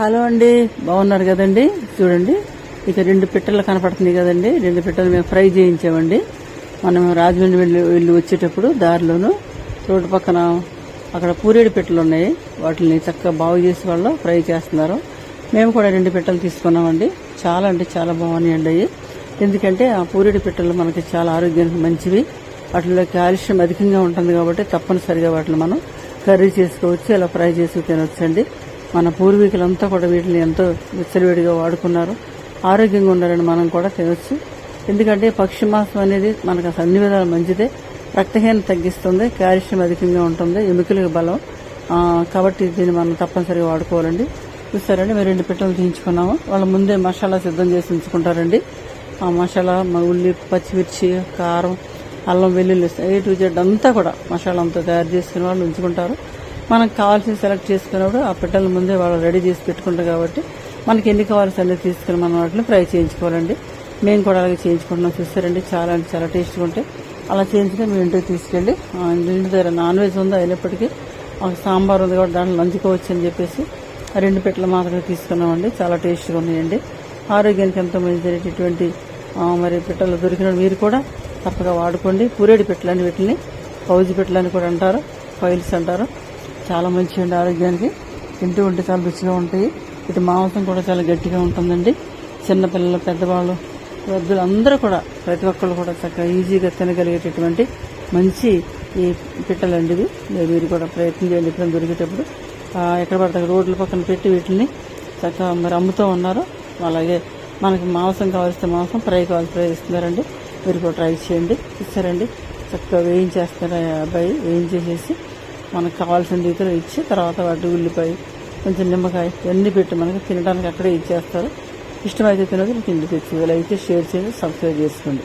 Hello అండి బాగున్నారు కదండి? చూడండి ఇక రెండు పిట్టలు కనపడుతుంది కదండి. రెండు పిట్టలు మేము ఫ్రై చేయించామండి. మనం రాజమండ్రి వెళ్ళి వెళ్ళి వచ్చేటప్పుడు దారిలోను రోడ్డు పక్కన అక్కడ పూరేడు పిట్టలు ఉన్నాయి. వాటిని చక్కగా బాగు చేసి వాళ్ళు ఫ్రై చేస్తున్నారు. మేము కూడా రెండు పిట్టలు తీసుకున్నామండి. చాలా అంటే చాలా బాగున్నాయండి అవి. ఎందుకంటే ఆ పూరేడు పిట్టలు మనకి చాలా ఆరోగ్యానికి మంచివి. వాటిలో కాల్షియం అధికంగా ఉంటుంది కాబట్టి తప్పనిసరిగా వాటిని మనం కర్రీ చేసుకోవచ్చు ఇలా ఫ్రై చేసుకు తినొచ్చండి. మన పూర్వీకులంతా కూడా వీటిని ఎంతో విచ్చలవిడిగా వాడుకున్నారు. ఆరోగ్యంగా ఉండాలని మనం కూడా తినొచ్చు ఎందుకంటే పక్షి మాంసం అనేది మనకు అసలు అన్ని విధాలు మంచిదే. రక్తహీనత తగ్గిస్తుంది కాల్షియం అధికంగా ఉంటుంది ఎముకలకు బలం. కాబట్టి దీన్ని మనం తప్పనిసరిగా వాడుకోవాలండి. చూస్తారండి మేము రెండు పిట్టలు తీయించుకున్నాము. వాళ్ళ ముందే మసాలా సిద్ధం చేసి ఉంచుకుంటారండి. ఆ మసాలా ఉల్లి పచ్చిమిర్చి కారం అల్లం వెల్లుల్లి ఏ టు జెడ్ అంతా కూడా మసాలా అంతా తయారు చేసుకుని వాళ్ళు ఉంచుకుంటారు. మనకు కావాల్సిన సెలెక్ట్ చేసుకున్నప్పుడు ఆ పిట్టల ముందే వాళ్ళు రెడీ చేసి పెట్టుకుంటారు కాబట్టి మనకి ఎన్ని కావాల్సి అన్ని తీసుకుని మనం వాటిని ఫ్రై చేయించుకోవాలండి. మేము కూడా అలాగే చేయించుకుంటున్నాం. చూస్తారండి. చాలా అంటే చాలా టేస్ట్గా ఉంటాయి. అలా చేయించుకుని మేము ఇంటికి తీసుకెళ్ళి ఇంటి దగ్గర నాన్ వెజ్ ఉందో అయినప్పటికీ మాకు సాంబార్ ఉంది కాబట్టి దాంట్లో నంచుకోవచ్చు అని చెప్పేసి రెండు పెట్టలు మాత్రమే తీసుకున్నామండి. చాలా టేస్ట్గా ఉన్నాయండి. ఆరోగ్యానికి ఎంతో మంచిదైనటువంటి ఆ, మరి పిట్టలు దొరికిన మీరు కూడా తప్పగా వాడుకోండి. పూరేడి పెట్టలని వీటిని పౌజు పెట్టలని కూడా అంటారు ఫైల్స్ అంటారు. చాలా మంచిగా ఆరోగ్యానికి. తింటూ ఉంటే చాలా రుచిగా ఉంటాయి. ఇటు మాంసం కూడా చాలా గట్టిగా ఉంటుందండి. చిన్నపిల్లలు పెద్దవాళ్ళు వృద్ధులు అందరూ కూడా ప్రతి ఒక్కళ్ళు కూడా చక్కగా ఈజీగా తినగలిగేటటువంటి మంచి ఈ పిట్టలండి ఇవి. మీరు కూడా ప్రయత్నం చేయండి ఎప్పుడైనా దొరికేటప్పుడు. ఎక్కడ పడితే రోడ్ల పక్కన పెట్టి వీటిని చక్కగా మరి అమ్ముతూ ఉన్నారు. అలాగే మనకి మాంసం కావాల్సిన మాంసం ఫ్రై కావాల్సి ఫ్రై ఇస్తున్నారండి. మీరు కూడా ట్రై చేయండి. ఇస్తారండి. చక్కగా వేయించేస్తారు అబ్బాయి. వేయించేసేసి మనకు కావాల్సిన రీతిలో ఇచ్చి తర్వాత వాటి ఉల్లిపాయ కొంచెం నిమ్మకాయ ఇవన్నీ పెట్టి మనకి తినడానికి అక్కడే ఇచ్చేస్తారు. ఇష్టమైతే తినదు తిండి తెచ్చి ఇలా అయితే షేర్ చేసి సబ్స్క్రైబ్ చేసుకోండి.